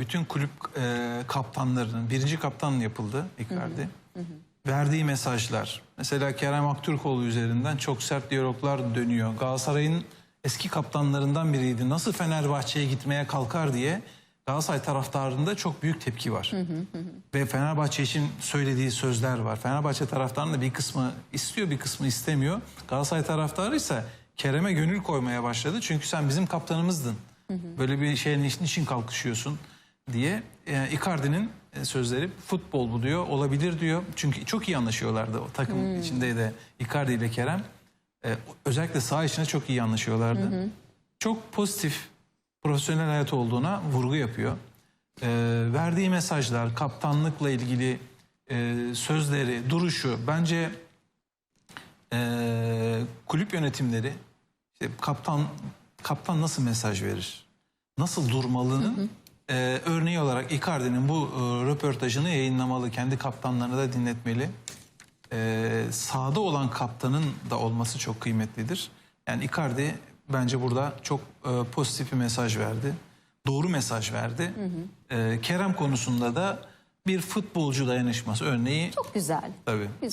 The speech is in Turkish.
Bütün kulüp e, kaptanlarının, birinci kaptan yapıldı Icardi. Verdiği mesajlar. Mesela Kerem Aktürkoğlu üzerinden çok sert diyaloglar dönüyor. Galatasaray'ın eski kaptanlarından biriydi. Nasıl Fenerbahçe'ye gitmeye kalkar diye Galatasaray taraftarında çok büyük tepki var. Ve Fenerbahçe için söylediği sözler var. Fenerbahçe taraftarının da bir kısmı istiyor bir kısmı istemiyor. Galatasaray taraftarı ise Kerem'e gönül koymaya başladı. Çünkü sen bizim kaptanımızdın. Böyle bir şeyin için kalkışıyorsun diye. E, Icardi'nin e, sözleri futbol bu diyor. Olabilir diyor. Çünkü çok iyi anlaşıyorlardı o takım içinde de Icardi ile Kerem. E, özellikle saha içinde çok iyi anlaşıyorlardı. Çok pozitif profesyonel hayat olduğuna vurgu yapıyor. E, verdiği mesajlar, kaptanlıkla ilgili e, sözleri, duruşu bence e, kulüp yönetimleri işte kaptan kaptan nasıl mesaj verir? Nasıl durmalının e, örneği olarak Icardi'nin bu e, röportajını yayınlamalı, kendi kaptanlarını da dinletmeli. E, sahada olan kaptanın da olması çok kıymetlidir. Yani Icardi bence burada çok e, pozitif bir mesaj verdi. Doğru mesaj verdi. E, Kerem konusunda da bir futbolcu dayanışması örneği Çok güzel. tabii. Güzel.